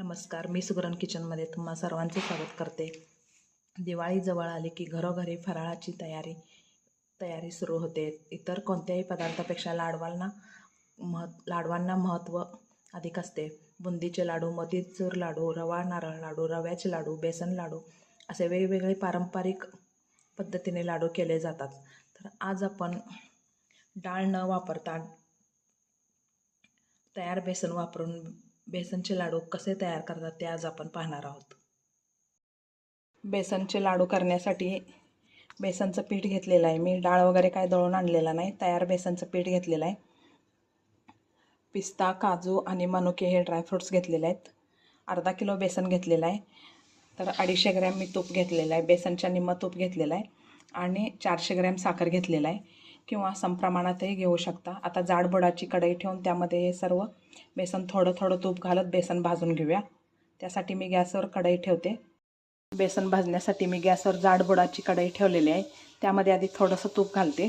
नमस्कार मी सुगरण किचनमध्ये तुम्हा सर्वांचे स्वागत करते. दिवाळी जवळ आली की घरोघरी फराळाची तयारी तयारी सुरू होते. इतर कोणत्याही पदार्थापेक्षा लाडवांना मह लाडवांना महत्त्व अधिक असते. बुंदीचे लाडू मोतीचूर लाडू रवा नारळ लाडू रव्याचे लाडू बेसन लाडू असे वेगवेगळे पारंपरिक पद्धतीने लाडू केले जातात. तर आज आपण डाळ न वापरता तयार बेसन वापरून बेसनचे लाडू कसे तयार करतात ते आज आपण पाहणार आहोत. बेसनचे लाडू करण्यासाठी बेसनचं पीठ घेतलेलं आहे. मी डाळ वगैरे काय दळून आणलेला नाही तयार बेसनचं पीठ घेतलेलं आहे. पिस्ता काजू आणि मनुके हे ड्रायफ्रूट्स घेतलेले आहेत. अर्धा किलो बेसन घेतलेलं आहे. तर अडीचशे ग्रॅम मी तूप घेतलेलं आहे. बेसनच्या निम्म तूप घेतलेलं आहे. आणि चारशे ग्रॅम साखर घेतलेला आहे. किंवा संप्रमाणातही घेऊ शकता. आता जाडबुडाची कढई ठेवून त्यामध्ये हे सर्व बेसन थोडं थोडं तूप घालत बेसन भाजून घेऊया. त्यासाठी मी गॅसवर कढई ठेवते. बेसन भाजण्यासाठी मी गॅसवर जाडबुडाची कढई ठेवलेली आहे. त्यामध्ये आधी थोडंसं तूप घालते.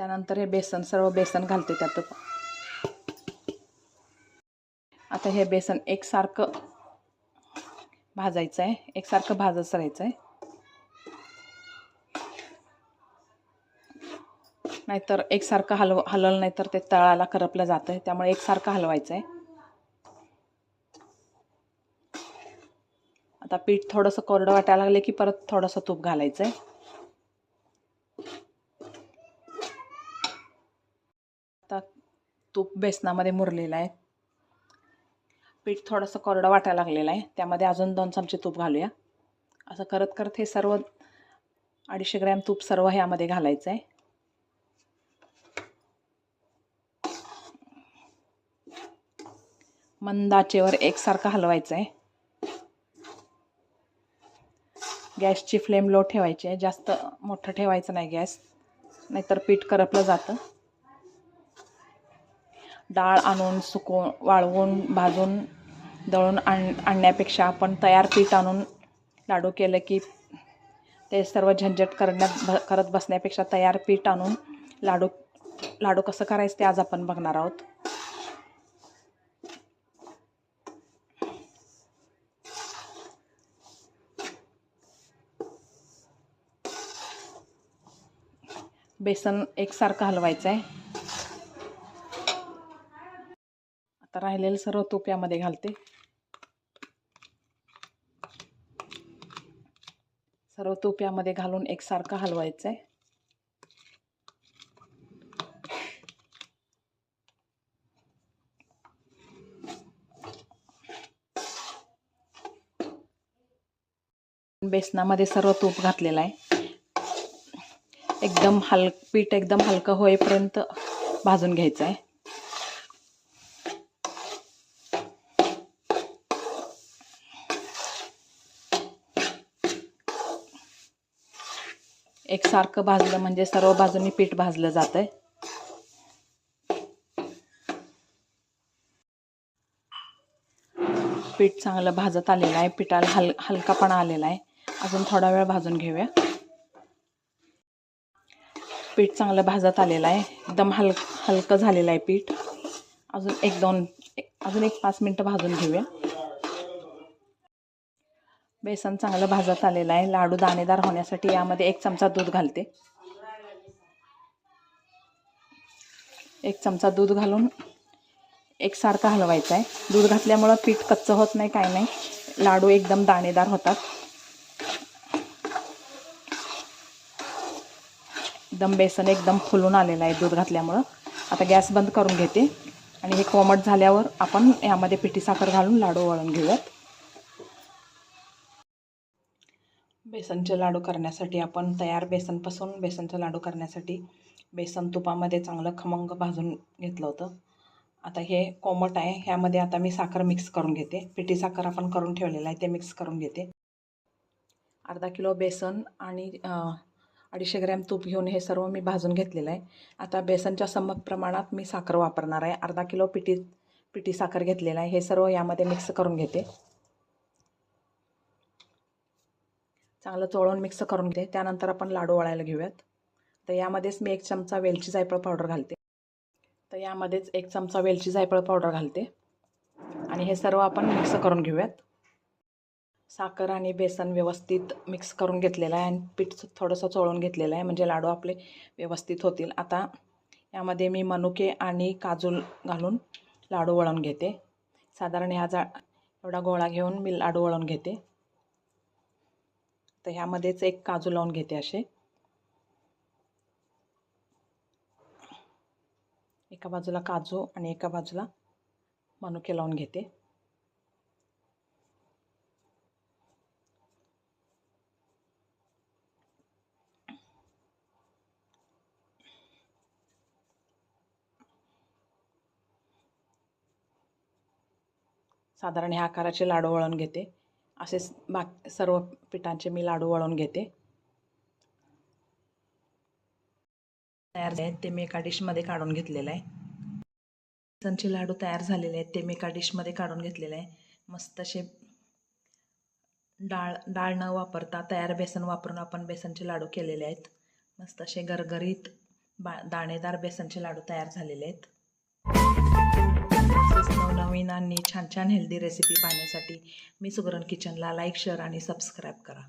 त्यानंतर हे बेसन सर्व बेसन घालते त्यात. आता हे बेसन एकसारखं भाजायचं आहे. एकसारखं भाजत राहायचं आहे. नाहीतर एकसारखं हलव हलवलं नाही तर ते तळाला करपलं जातं आहे त्यामुळे एकसारखं हलवायचं आहे. आता पीठ थोडंसं कोरडं वाटायला लागले की परत थोडंसं तूप घालायचं आहे आता तूप बेसनामध्ये मुरलेलं आहे. पीठ थोडंसं कोरडं वाटायला लागलेलं आहे. त्यामध्ये अजून दोन चमचे तूप घालूया. असं करत करत हे सर्व अडीचशे ग्रॅम तूप सर्व ह्यामध्ये घालायचं आहे मंद आचेवर एकसारखं हलवायचं आहे गॅसची फ्लेम लो ठेवायची आहे. जास्त मोठं ठेवायचं नाही गॅस. नाहीतर पीठ करपलं जातं. डाळ आणून सुकवून वाळवून भाजून दळून आण आणण्यापेक्षा आपण तयार पीठ आणून लाडू केलं की ते सर्व झंझट करण्यात भ करत बसण्यापेक्षा तयार पीठ आणून लाडू लाडू कसं करायचं ते आज आपण बघणार आहोत. बेसन एकसारखं हलवायचं आहे आता राहिलेलं सर्व तूप यामध्ये घालते. सर्व तूप यामध्ये घालून एकसारखं हलवायचं आहे बेसनामध्ये सर्व तूप घातलेलं आहे. एकदम हल पीठ एकदम हलकं होईपर्यंत भाजून घ्यायचं आहे एकसारखं भाजलं म्हणजे सर्व बाजूनी पीठ भाजलं जातं आहे पीठ चांगलं भाजत आलेलं आहे. पिठाला हल हलकापणा आलेला आहे. अजून थोडा वेळ भाजून घेऊया. पीठ चांगलं भाजत आलेलं आहे. एकदम हल हलकं झालेलं आहे पीठ. अजून एक दोन अजून एक पाच मिनटं भाजून घेऊया. बेसन चांगलं भाजत आलेलं आहे. लाडू दाणेदार होण्यासाठी यामध्ये एक चमचा दूध घालते. एक चमचा दूध घालून एकसारखं हलवायचं आहे. दूध घातल्यामुळं पीठ कच्चं होत नाही काय नाही. लाडू एकदम दाणेदार होतात. एकदम बेसन एकदम फुलून आलेलं आहे दूध घातल्यामुळं. आता गॅस बंद करून घेते. आणि हे कोमट झाल्यावर आपण यामध्ये पिठी साखर घालून लाडू वळून घेऊयात. बेसनचे लाडू करण्यासाठी आपण तयार बेसनपासून बेसनचे लाडू करण्यासाठी बेसन तुपामध्ये चांगलं खमंग भाजून घेतलं होतं. आता हे कोमट आहे ह्यामध्ये आता मी साखर मिक्स करून घेते. पिठी साखर आपण करून ठेवलेलं आहे ते मिक्स करून घेते. अर्धा किलो बेसन आणि अडीचशे ग्रॅम तूप घेऊन हे सर्व मी भाजून घेतलेलं आहे. आता बेसनच्या सम प्रमाणात मी साखर वापरणार आहे. अर्धा किलो पिठी पिठी साखर घेतलेला आहे. हे सर्व यामध्ये मिक्स करून घेते. चांगलं चोळून मिक्स करून घेते. त्यानंतर आपण लाडू वळायला घेऊयात. तर यामध्येच मी एक चमचा वेलची जायफळ पावडर घालते. तर यामध्येच एक चमचा वेलची जायफळ पावडर घालते. आणि हे सर्व आपण मिक्स करून घेऊयात. साखर आणि बेसन व्यवस्थित मिक्स करून घेतलेलं आहे आणि पीठ थोडंसं चोळून घेतलेलं आहे. म्हणजे लाडू आपले व्यवस्थित होतील. आता यामध्ये मी मनुके आणि काजू घालून लाडू वळून घेते. साधारण ह्या जा एवढा गोळा घेऊन मी लाडू वळून घेते. तर ह्यामध्येच एक काजू लावून घेते असे. एका बाजूला काजू आणि एका बाजूला मनुके लावून घेते. साधारण ह्या आकाराचे लाडू वळून घेते. असेच बाक सर्व पिठांचे मी लाडू वळून घेते. तयार आहेत ते मी एका डिशमध्ये काढून घेतलेलं आहे. बेसनचे लाडू तयार झालेले आहेत ते मी एका डिशमध्ये काढून घेतलेले आहे. मस्त असे डाळ डाळ न वापरता तयार बेसन वापरून आपण बेसनचे लाडू केलेले आहेत. मस्त असे गरगरीत बा दाणेदार बेसनचे लाडू तयार झालेले आहेत. तसेच नवनवीन आणि छान छान हेल्दी रेसिपी पाहण्यासाठी मी सुगरण किचनला लाईक शेअर आणि सबस्क्राईब करा.